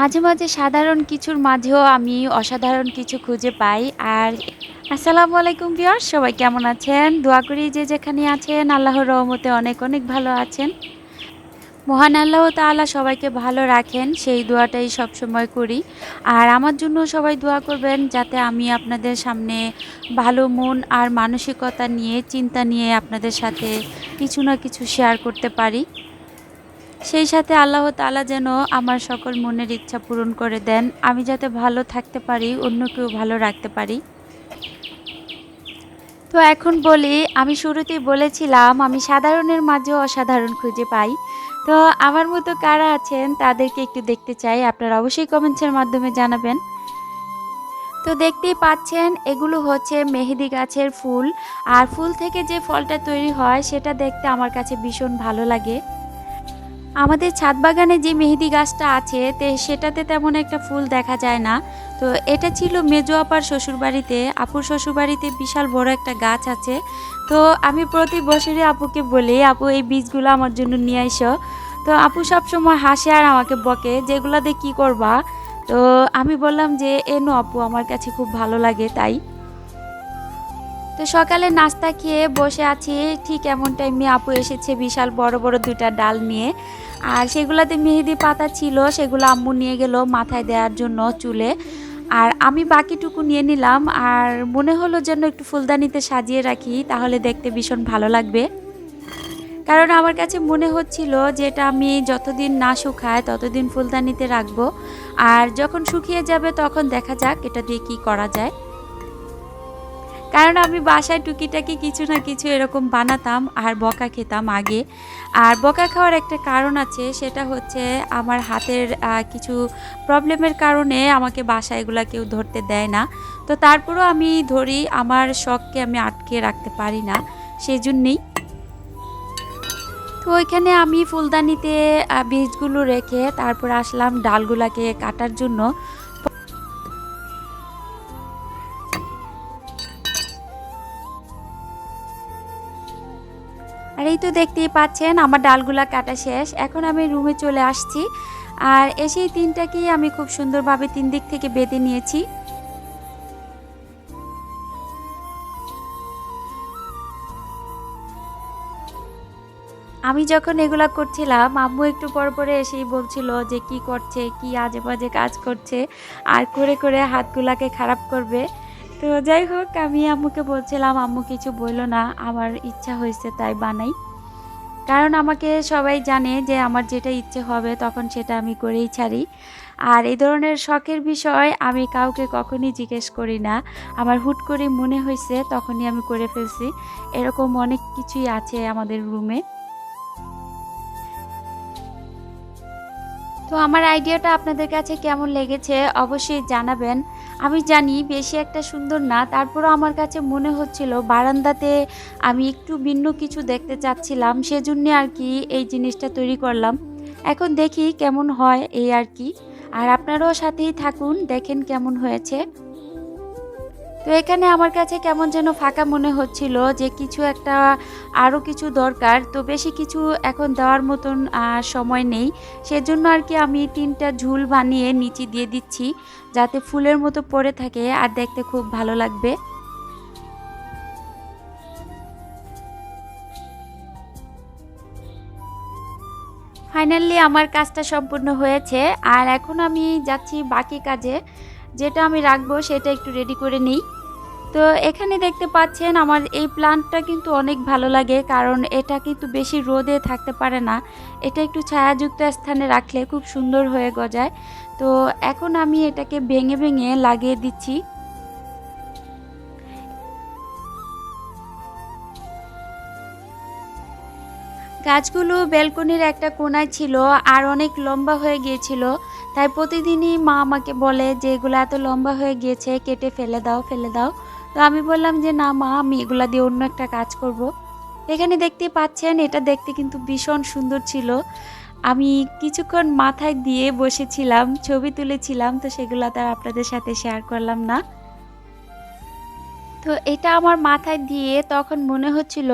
মাঝে মাঝে সাধারণ কিছুর মাঝেও আমি অসাধারণ কিছু খুঁজে পাই। আর আসসালামু আলাইকুম বিয়ার সবাই কেমন আছেন? দোয়া করি যে যেখানে আছেন, আল্লাহর রহমতে অনেক অনেক ভালো আছেন। মহান আল্লাহ তাআলা সবাইকে ভালো রাখেন, সেই দোয়াটাই সব সময় করি। আর আমার জন্য সবাই দোয়া করবেন যাতে আমি আপনাদের সামনে ভালো মন আর মানসিকতা নিয়ে, চিন্তা নিয়ে আপনাদের সাথে কিছু না কিছু শেয়ার করতে পারি। সেই সাথে আল্লাহ তালা যেন আমার সকল মনের ইচ্ছা পূরণ করে দেন। আমি যাতে ভালো থাকতে পারি, অন্যকেও ভালো রাখতে পারি। তো এখন বলি, আমি শুরুতেই বলেছিলাম, আমি সাধারণের মাঝেও অসাধারণ খুঁজে পাই। তো আমার মতো কারা আছেন, তাদেরকে একটু দেখতে চাই। আপনারা অবশ্যই কমেন্টসের মাধ্যমে জানাবেন। তো দেখতেই পাচ্ছেন, এগুলো হচ্ছে মেহেদি গাছের ফুল। আর ফুল থেকে যে ফলটা তৈরি হয়, সেটা দেখতে আমার কাছে ভীষণ ভালো লাগে। আমাদের ছাদ বাগানে যে মেহেদি গাছটা আছে, তে সেটাতে তেমন একটা ফুল দেখা যায় না। তো এটা ছিল মেজো আপার শ্বশুরবাড়িতে। আপুর শ্বশুরবাড়িতে বিশাল বড় একটা গাছ আছে। তো আমি প্রতি বছরই আপুকে বলি, আপু, এই বীজগুলো আমার জন্য নিয়ে আইসো। তো আপু সবসময় হাসে আর আমাকে বকে, যেগুলো দিয়ে কী করবা? তো আমি বললাম যে এনো আপু, আমার কাছে খুব ভালো লাগে, তাই। তো সকালে নাস্তা খেয়ে বসে আছি। ঠিক এমন টাইমে আপু এসেছে বিশাল বড় বড় দুইটা ডাল নিয়ে। আর সেগুলাতে মেহেদি পাতা ছিল, সেগুলো আম্মু নিয়ে গেল মাথায় দেওয়ার জন্য চুলে। আর আমি বাকিটুকু নিয়ে নিলাম। আর মনে হলো যেন একটু ফুলদানিতে সাজিয়ে রাখি, তাহলে দেখতে ভীষণ ভালো লাগবে। কারণ আমার কাছে মনে হচ্ছিল যে এটা আমি যতদিন না শুকায় ততদিন ফুলদানিতে রাখব। আর যখন শুকিয়ে যাবে তখন দেখা যাক এটা দিয়ে কি করা যায়। কারণ আমি বাসায় টুকিটাকি কিছু না কিছু এরকম বানাতাম আর বকা খেতাম আগে। আর বকা খাওয়ার একটা কারণ আছে, সেটা হচ্ছে আমার হাতের কিছু প্রবলেমের কারণে আমাকে বাসায় এগুলা কেউ ধরতে দেয় না। তো তারপরেও আমি ধরি, আমার শখকে আমি আটকে রাখতে পারি না সেই জন্যেই তো ওইখানে আমি ফুলদানিতে বীজগুলো রেখে তারপর আসলাম ডালগুলাকে কাটার জন্য। তো দেখতেই পাচ্ছেন, আমার ডালগুলা কাটা শেষ। এখন আমি রুমে চলে আসছি। আর এসেই তিনটাকেই আমি খুব সুন্দরভাবে তিন দিক থেকে বেঁধে নিয়েছি। আমি যখন এগুলা করছিলাম, আম্মু একটু পর পরে এসেই বলছিল যে কি করছে, কি আজে বাজে কাজ করছে, আর করে করে হাতগুলাকে খারাপ করবে। তো যাই হোক, আমি আম্মুকে বলছিলাম, আম্মু কিছু বলল না, আমার ইচ্ছা হয়েছে তাই বানাই। কারণ আমাকে সবাই জানে যে আমার যেটা ইচ্ছে হবে তখন সেটা আমি করেই ছাড়ি। আর এই ধরনের শখের বিষয় আমি কাউকে কখনই জিজ্ঞেস করি না। আমার হুট করে মনে হয়েছে তখনই আমি করে ফেলছি। এরকম অনেক কিছুই আছে আমাদের রুমে তো আমার আইডিয়াটা আপনাদের কাছে কেমন লেগেছে অবশ্যই জানাবেন। আমি জানি বেশি একটা সুন্দর না, তারপরও আমার কাছে মনে হচ্ছিল বারান্দাতে আমি একটু ভিন্ন কিছু দেখতে চাচ্ছিলাম, সেজন্য আর কি এই জিনিসটা তৈরি করলাম। এখন দেখি কেমন হয় এই আর কি। আর আপনারাও সাথেই থাকুন, দেখেন কেমন হয়েছে। তো এখানে আমার কাছে কেমন যেন ফাঁকা মনে হচ্ছিল যে কিছু একটা আরও কিছু দরকার। তো বেশি কিছু এখন দেওয়ার মতন সময় নেই। সেজন্য আর কি আমি তিনটা ঝুল বানিয়ে নিচে দিয়ে দিচ্ছি, যাতে ফুলের মতো পড়ে থাকে আর দেখতে খুব ভালো লাগবে। ফাইনালি আমার কাজটা সম্পূর্ণ হয়েছে। আর এখন আমি যাচ্ছি বাকি কাজে। যেটা আমি রাখব সেটা একটু রেডি করে নিই। তো এখানে দেখতে পাচ্ছেন আমার এই প্লান্টটা কিন্তু অনেক ভালো লাগে, কারণ এটা কিন্তু বেশি রোদে থাকতে পারে না। এটা একটু ছায়াযুক্ত স্থানে রাখলে খুব সুন্দর হয়ে গজায়। তো এখন আমি এটাকে ভেঙে ভেঙে লাগিয়ে দিচ্ছি। গাছগুলো বেলকনির একটা কোনায় ছিল আর অনেক লম্বা হয়ে গিয়েছিল। তাই প্রতিদিনই মা আমাকে বলে যে, এগুলো এত লম্বা হয়ে গিয়েছে, কেটে ফেলে দাও ফেলে দাও। তো আমি বললাম যে, না মা, আমি এগুলা দিয়ে অন্য একটা কাজ করব। এখানে দেখতে পাচ্ছেন, এটা দেখতে কিন্তু ভীষণ সুন্দর ছিল। আমি কিছুক্ষণ মাথায় দিয়ে বসেছিলাম, ছবি তুলেছিলাম, তো সেগুলো তার আপনাদের সাথে শেয়ার করলাম না। তো এটা আমার মাথায় দিয়ে তখন মনে হচ্ছিল